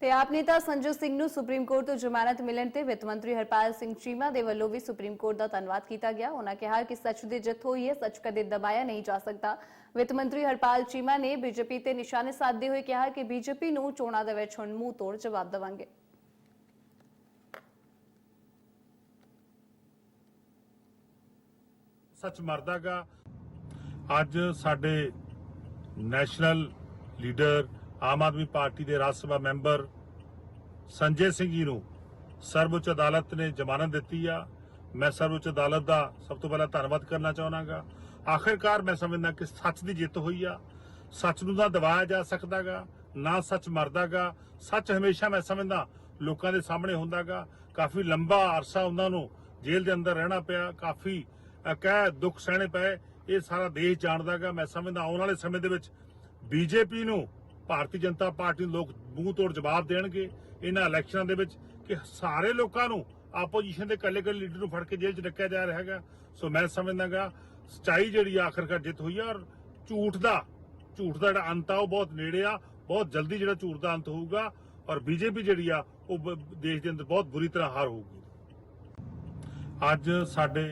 ਤੇ ਆਪ ਨੇਤਾ ਸੰਜੂ ਸਿੰਘ ਨੂੰ ਸੁਪਰੀਮ ਕੋਰਟ ਤੋਂ ਜ਼ਮਾਨਤ ਮਿਲਣ ਤੇ ਵਿੱਤ ਮੰਤਰੀ ਹਰਪਾਲ ਸਿੰਘ ਚੀਮਾ ਦੇ ਵੱਲੋਂ ਵੀ ਸੁਪਰੀਮ ਕੋਰਟ ਦਾ ਧੰਨਵਾਦ ਕੀਤਾ ਗਿਆ। ਉਹਨਾਂ ਕਿਹਾ ਕਿ ਸੱਚ ਦੀ ਜਿੱਤ ਹੋਈ ਹੈ, ਸੱਚ ਕਦੇ ਦਬਾਇਆ ਨਹੀਂ ਜਾ ਸਕਦਾ। ਵਿੱਤ ਮੰਤਰੀ ਹਰਪਾਲ ਚੀਮਾ ਨੇ ਬੀਜੇਪੀ ਤੇ ਨਿਸ਼ਾਨੇ ਸਾਧਦੇ ਹੋਏ ਕਿਹਾ ਕਿ ਬੀਜੇਪੀ ਨੂੰ ਚੋਣਾਂ ਦੇ ਵਿੱਚ ਹੁਣ ਮੂੰਹ ਤੋੜ ਜਵਾਬ ਦੇਵਾਂਗੇ। ਸੱਚ ਮਰਦਾਗਾ। ਅੱਜ ਸਾਡੇ national leader Aam Aadmi party ਦੇ ਰਾਜ ਸਭਾ ਮੈਂਬਰ ਸੰਜੇ ਸਿੰਘ ਜੀ ਨੂੰ ਸਰਵਉੱਚ ਅਦਾਲਤ ਨੇ ਜ਼ਮਾਨਤ ਦਿੱਤੀ ਆ। ਮੈਂ ਸਰਵਉੱਚ ਅਦਾਲਤ ਦਾ ਸਭ ਤੋਂ ਪਹਿਲਾਂ ਧੰਨਵਾਦ ਕਰਨਾ ਚਾਹਣਾਗਾ ਆਖਿਰਕਾਰ ਮੈਂ ਸਮਝਦਾ ਕਿ ਸੱਚ ਦੀ ਜਿੱਤ ਹੋਈ ਆ। ਸੱਚ ਨੂੰ ਨਾ ਦਬਾਇਆ ਜਾ ਸਕਦਾਗਾ, ਨਾ ਸੱਚ ਮਰਦਾਗਾ। ਸੱਚ ਹਮੇਸ਼ਾ ਮੈਂ ਸਮਝਦਾ ਲੋਕਾਂ ਦੇ ਸਾਹਮਣੇ ਹੁੰਦਾਗਾ। ਕਾਫੀ ਲੰਬਾ ਅਰਸਾ ਉਹਨਾਂ ਨੂੰ ਜੇਲ੍ਹ ਦੇ ਅੰਦਰ ਰਹਿਣਾ ਪਿਆ। ਕਾਫੀ ਕਹਿ ਦੁੱਖ ਸਹਿਣੇ ਪਏ। ਇਹ ਸਾਰਾ ਦੇਸ਼ ਜਾਣਦਾਗਾ। ਮੈਂ ਸਮਝਦਾ ਆਉਣ ਵਾਲੇ ਸਮੇਂ ਦੇ ਵਿੱਚ ਬੀਜੇਪੀ ਨੂੰ ਭਾਰਤੀ ਜਨਤਾ ਪਾਰਟੀ ਨੂੰ ਲੋਕ ਮੂੰਹ ਤੋੜ ਜਵਾਬ ਦੇਣਗੇ ਇਹਨਾਂ ਇਲੈਕਸ਼ਨਾਂ ਦੇ ਵਿੱਚ ਕਿ ਸਾਰੇ ਲੋਕਾਂ ਨੂੰ ਆਪੋਜੀਸ਼ਨ ਦੇ ਕੱਲੇ ਕੱਲੇ ਲੀਡਰ ਨੂੰ ਫੜ ਕੇ ਜੇਲ੍ਹ 'ਚ ਰੱਖਿਆ ਜਾ ਰਿਹਾ ਹੈਗਾ। ਸੋ ਮੈਂ ਸਮਝਦਾਗਾ, ਸਚਾਈ ਜਿਹੜੀ ਆ ਆਖਰਕਾਰ ਜਿੱਤ ਹੋਈ ਆ ਔਰ ਝੂਠ ਦਾ ਝੂਠ ਦਾ ਜਿਹੜਾ ਅੰਤ ਆ ਉਹ ਬਹੁਤ ਨੇੜੇ ਆ, ਬਹੁਤ ਜਲਦੀ ਜਿਹੜਾ ਝੂਠ ਦਾ ਅੰਤ ਹੋਊਗਾ ਔਰ ਬੀਜੇਪੀ ਜਿਹੜੀ ਆ ਉਹ ਦੇਸ਼ ਦੇ ਅੰਦਰ ਬਹੁਤ ਬੁਰੀ ਤਰ੍ਹਾਂ ਹਾਰ ਹੋਊਗੀ। ਅੱਜ ਸਾਡੇ